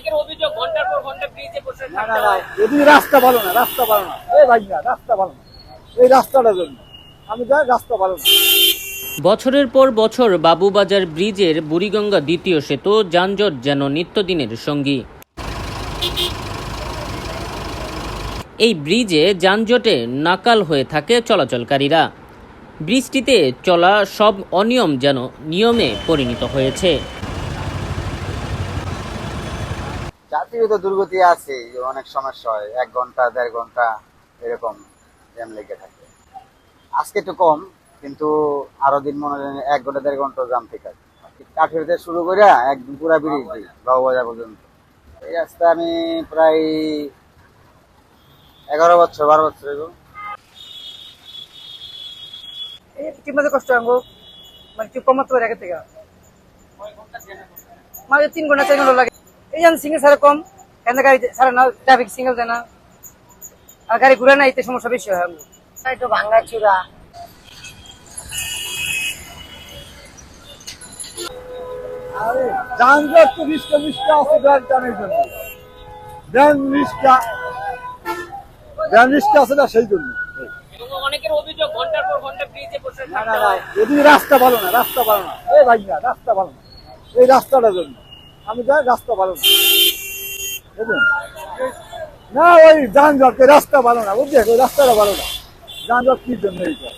অনেকের অভিযোগ ঘণ্টার পর ঘণ্টা ব্রিজে বসে থাকতে হয়। যদি রাস্তা ভালো না রাস্তা ভালো না। এই ভাই না রাস্তা ভালো না। এই রাস্তাটার জন্য। আমি যাই রাস্তা ভালো না। বছরের পর বছর বাবুবাজার ব্রিজের বুড়িগঙ্গা দ্বিতীয় সেতু যানজট যেন নিত্যদিনের সঙ্গী। এই ব্রিজে যানজটে নাকাল হয়ে থাকে চলাচলকারীরা। ব্রিজটিতে চলা সব অনিয়ম যেন নিয়মে পরিণত হয়েছে। জাতীয় তো দুর্গতি আছে অনেক সমস্যা হয়। এক ঘণ্টা দেড় ঘণ্টা এরকম জ্যাম লেগে থাকে। আজকে একটু কম কিন্তু আরও দিন মনে হয় এক ঘণ্টা দেড় ঘণ্টা জ্যাম ঠিক আছে। কাঠেরতে শুরু করে একদম পুরা ব্রিজ দিই বাবুবাজার পর্যন্ত। এই রাস্তা আমি প্রায় এগারো বছর বারো বছর এগো এই ঠিক মতো কষ্ট আঙ্গো? মানে একটু কমাতে পারে আগে থেকে? মানে তিন ঘণ্টা চার ঘণ্টা লাগে। এই যেন সিঙ্গেল সারে কম। কেন গাড়ি সারে না ট্রাফিক সিঙ্গেল দেয় না। আর গাড়ি ঘুরে না এতে সমস্যা বেশি হয় একটু ভাঙা চূড়া। যানজট তো রিস্কা রিস্কা আছে টানের জন্য। না সেই জন্য। এবং অনেকের অভিযোগ ঘণ্টার পর ঘণ্টা ব্রিজে বসে না না না যদি রাস্তা ভালো না রাস্তা ভালো না। এই ভাই না রাস্তা ভালো না। এই রাস্তাটার জন্য। আমি যাই রাস্তা ভালো না। বুঝলেন? না, ওই যানজট রাস্তা ভালো না বুঝলি ওই রাস্তাটা ভালো না। যানজট কি জন্য এইটা